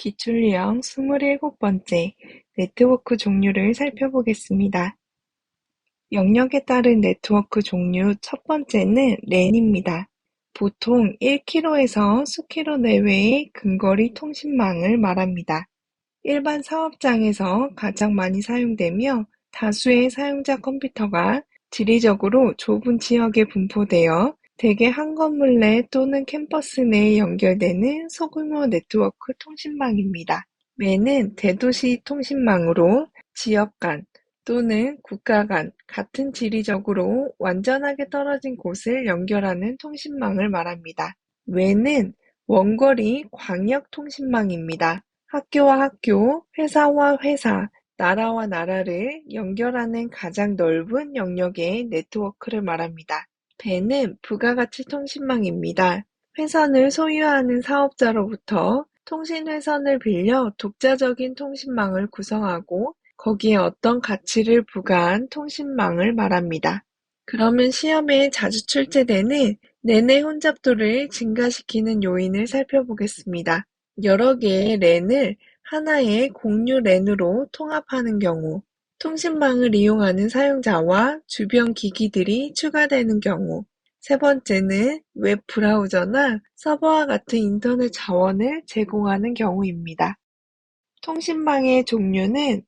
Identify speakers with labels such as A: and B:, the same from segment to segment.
A: 기출 유형 스물일곱 번째 네트워크 종류를 살펴보겠습니다. 영역에 따른 네트워크 종류 첫 번째는 랜입니다. 보통 1km에서 수킬로 내외의 근거리 통신망을 말합니다. 일반 사업장에서 가장 많이 사용되며 다수의 사용자 컴퓨터가 지리적으로 좁은 지역에 분포되어 대개 한 건물 내 또는 캠퍼스 내에 연결되는 소규모 네트워크 통신망입니다. 맨은 대도시 통신망으로 지역 간 또는 국가 간 같은 지리적으로 완전하게 떨어진 곳을 연결하는 통신망을 말합니다. 외는 원거리 광역 통신망입니다. 학교와 학교, 회사와 회사, 나라와 나라를 연결하는 가장 넓은 영역의 네트워크를 말합니다. 배는 부가가치 통신망입니다. 회선을 소유하는 사업자로부터 통신회선을 빌려 독자적인 통신망을 구성하고 거기에 어떤 가치를 부과한 통신망을 말합니다. 그러면 시험에 자주 출제되는 랜의 혼잡도를 증가시키는 요인을 살펴보겠습니다. 여러 개의 랜을 하나의 공유 랜으로 통합하는 경우, 통신망을 이용하는 사용자와 주변 기기들이 추가되는 경우, 세 번째는 웹 브라우저나 서버와 같은 인터넷 자원을 제공하는 경우입니다. 통신망의 종류는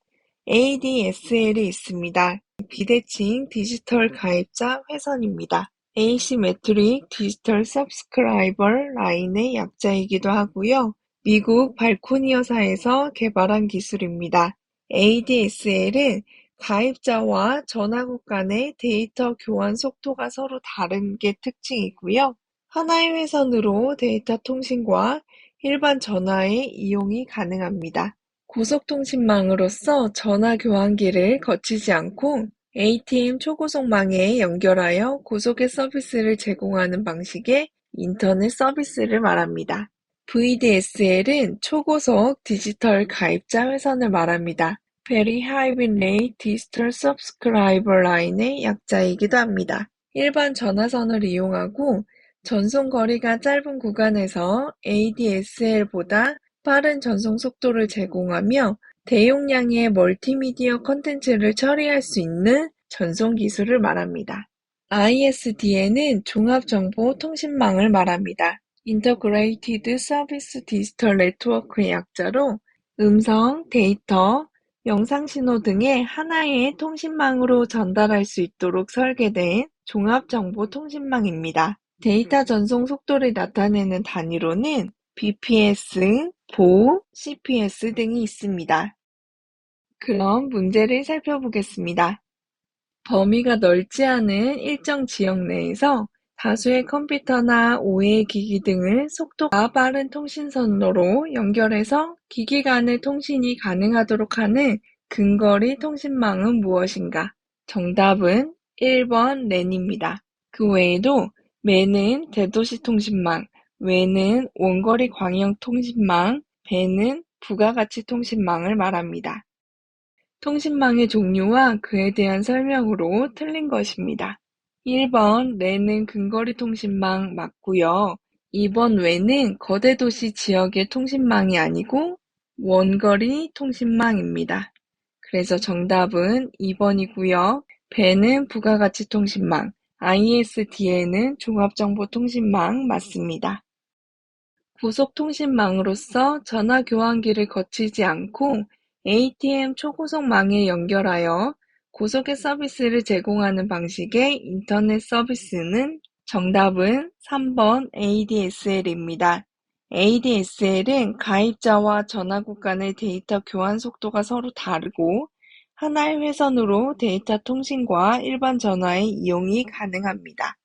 A: ADSL이 있습니다. 비대칭 디지털 가입자 회선입니다. Asymmetric Digital Subscriber 라인의 약자이기도 하고요. 미국 발코니여사에서 개발한 기술입니다. ADSL은 가입자와 전화국 간의 데이터 교환 속도가 서로 다른 게 특징이고요. 하나의 회선으로 데이터 통신과 일반 전화의 이용이 가능합니다. 고속통신망으로서 전화 교환기를 거치지 않고 ATM 초고속망에 연결하여 고속의 서비스를 제공하는 방식의 인터넷 서비스를 말합니다. VDSL은 초고속 디지털 가입자 회선을 말합니다. Very High Rate Digital Subscriber Line의 약자이기도 합니다. 일반 전화선을 이용하고 전송 거리가 짧은 구간에서 ADSL보다 빠른 전송 속도를 제공하며 대용량의 멀티미디어 컨텐츠를 처리할 수 있는 전송 기술을 말합니다. ISDN은 종합정보 통신망을 말합니다. Integrated Service Digital Network의 약자로 음성, 데이터, 영상 신호 등의 하나의 통신망으로 전달할 수 있도록 설계된 종합 정보 통신망입니다. 데이터 전송 속도를 나타내는 단위로는 bps, 보, cps 등이 있습니다. 그럼 문제를 살펴보겠습니다. 범위가 넓지 않은 일정 지역 내에서 다수의 컴퓨터나 오해 기기 등을 속도가 빠른 통신선로로 연결해서 기기 간의 통신이 가능하도록 하는 근거리 통신망은 무엇인가? 정답은 1번 랜입니다. 그 외에도 맨은 대도시 통신망, 외는 원거리 광역 통신망, 배는 부가가치 통신망을 말합니다. 통신망의 종류와 그에 대한 설명으로 틀린 것입니다. 1번 랜은 근거리 통신망 맞고요. 2번 외는 거대 도시 지역의 통신망이 아니고 원거리 통신망입니다. 그래서 정답은 2번이고요. 배는 부가가치 통신망, ISDN은 종합정보통신망 맞습니다. 고속통신망으로서 전화 교환기를 거치지 않고 ATM 초고속망에 연결하여 고속의 서비스를 제공하는 방식의 인터넷 서비스는 정답은 3번 ADSL입니다. ADSL은 가입자와 전화국 간의 데이터 교환 속도가 서로 다르고 하나의 회선으로 데이터 통신과 일반 전화의 이용이 가능합니다.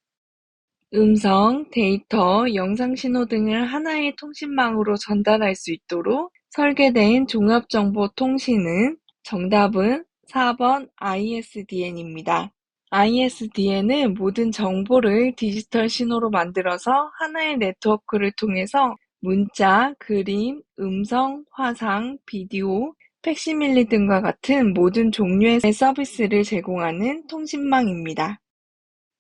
A: 음성, 데이터, 영상 신호 등을 하나의 통신망으로 전달할 수 있도록 설계된 종합정보 통신은 정답은 4번 ISDN입니다. ISDN은 모든 정보를 디지털 신호로 만들어서 하나의 네트워크를 통해서 문자, 그림, 음성, 화상, 비디오, 팩시밀리 등과 같은 모든 종류의 서비스를 제공하는 통신망입니다.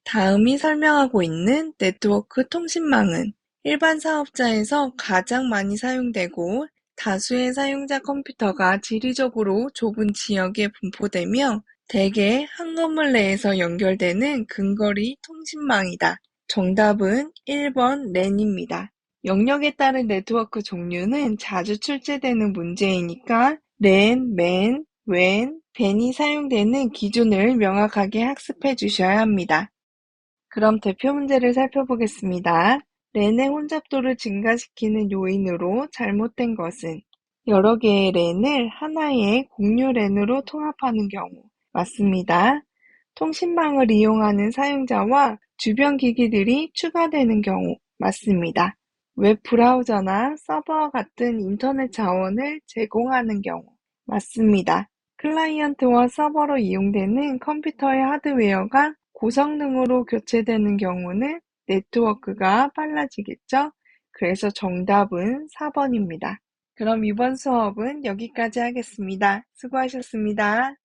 A: 다음이 설명하고 있는 네트워크 통신망은 일반 사업자에서 가장 많이 사용되고 다수의 사용자 컴퓨터가 지리적으로 좁은 지역에 분포되며 대개 한 건물 내에서 연결되는 근거리 통신망이다. 정답은 1번 랜입니다. 영역에 따른 네트워크 종류는 자주 출제되는 문제이니까 랜, 맨, 웬, 벤이 사용되는 기준을 명확하게 학습해 주셔야 합니다. 그럼 대표 문제를 살펴보겠습니다. 랜의 혼잡도를 증가시키는 요인으로 잘못된 것은 여러 개의 랜을 하나의 공유 랜으로 통합하는 경우 맞습니다. 통신망을 이용하는 사용자와 주변 기기들이 추가되는 경우 맞습니다. 웹 브라우저나 서버와 같은 인터넷 자원을 제공하는 경우 맞습니다. 클라이언트와 서버로 이용되는 컴퓨터의 하드웨어가 고성능으로 교체되는 경우는 네트워크가 빨라지겠죠? 그래서 정답은 4번입니다. 그럼 이번 수업은 여기까지 하겠습니다. 수고하셨습니다.